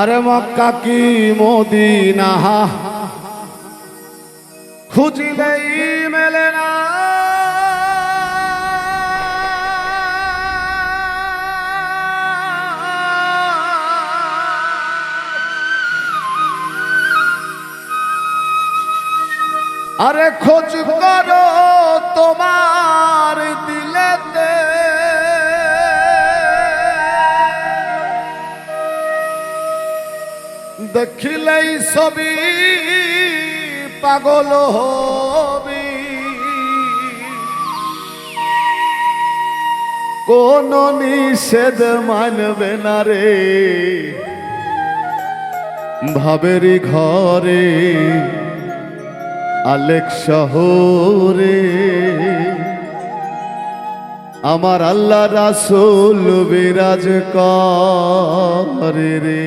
আরে মক্কা কি মদিনা? খুঁজলেই মেলে না। আরে খোঁজ করো দেখিলেই ছবি পাগল হবি। কোন নিষেধ মানবে না রে। ভাবেরি ঘরে আলেক শহরে। আমার আল্লাহ রাসুল বিরাজ করে রে।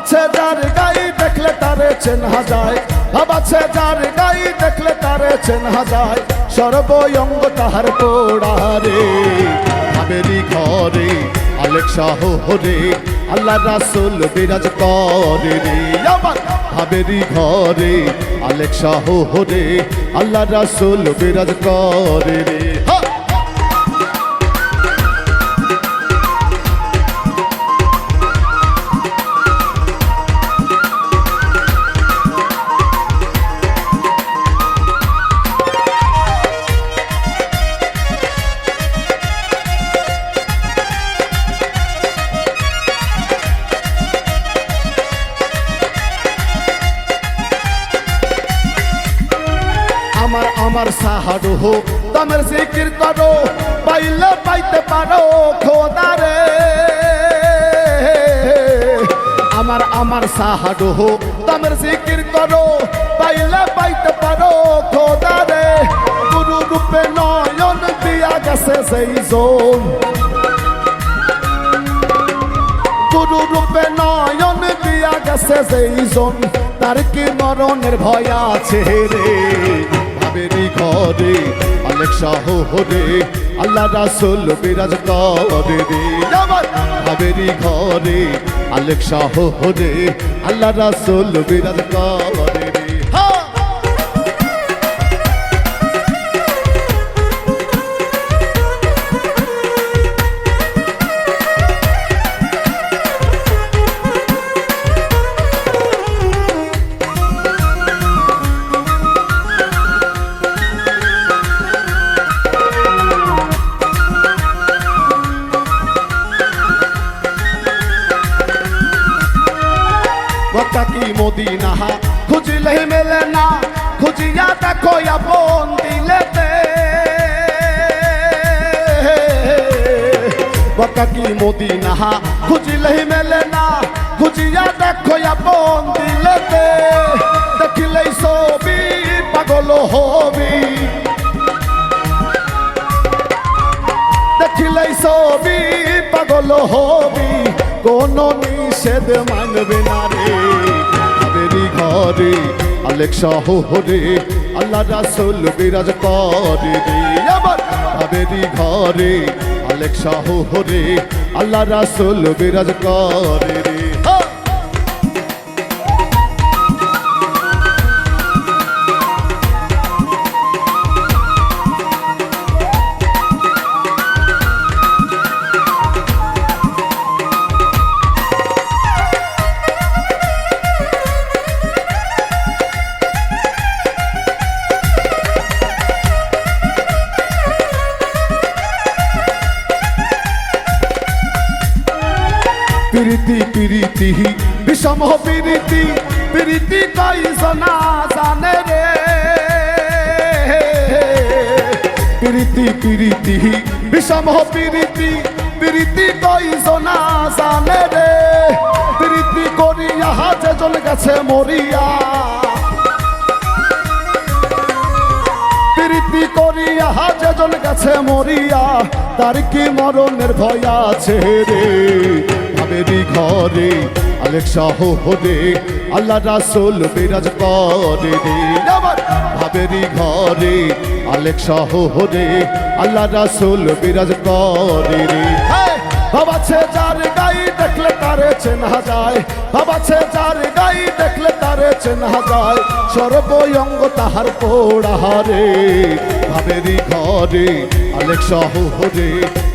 ভাবাছে যার গাই দেখলে তারে চেনা যায় ভাবাছে যার গাই দেখলে তারে চেনা যায় সর্বঙ্গ তাহার পোড়ারে ভাবেরি ঘরে আলেক শাহ হরে আল্লাহ রাসুল বিরাজ করে রে। আমার ভাবেরি ঘরে আলেক শাহ হরে আল্লাহ রাসুল বিরাজ করে রে। হা! আমার সাহাডো হো, তামের জিকির করো, পাইলে পাইতে পারো খোদারে আমার আমার সাহাডো হো, তামের জিকির করো, পাইলে পাইতে পারো খোদারে গুরু রূপে নয়ন দিয়া গেছে সেই জোন। গুরু রূপে নয়ন দিয়া গেছে সেই জন। তার কি মরণের ভয় আছে রে? ভাবেরি ঘরে। অনেক শাহ হরে আল্লাহ রাসুল বিরাজ করে রে ভাবেরি ঘরে অনেক হরে আল্লাহ রাসুল বিরাজ করে মদিনা খুঁজলে মেলে না, খুঁজিয়া দেখো আপন দিলেতে মক্কা কি মদিনা খুঁজলে মেলে না, খুঁজিয়া দেখো আপন দিলেতে দেখিলেই ছবি, পাগল হবি। দেখিলেই ছবি, পাগল হবি। কোন নিষেধ মানবে না রে। ঘরে আলেক শাহ হরে আল্লাহ রাসুল বিরাজ করে আবার ভাবেরি ঘরে আলেক শাহ হরে আল্লাহ রাসুল বিরাজ করে প্রীতি প্রীতি, বিষম প্রীতি প্রীতি কই সোনা জানে রে? প্রীতি প্রীতি, বিষম প্রীতি প্রীতি কই সোনা জানে রে? প্রীতি করিয়া যেজন গেছে মরিয়া। প্রীতি করিয়া যেজন গেছে মরিয়া। তার কি মরণের ভয় আছে রে? ভাবেরি ঘরে। আলেক শাহ হরে আল্লাহ রাসুল বিরাজ করে রে ভাবেরি ঘরে। আলেক শাহ হরে আল্লাহ রাসুল বিরাজ করে রে বাবাছে যার গাই দেখলে তারে চেনা যায়। বাবাছে যার গাই দেখলে তারে চেনা যায়। সর্বঙ্গ তাহার পোড়াহারে ভাবেরি ঘরে। আলেক শাহ হরে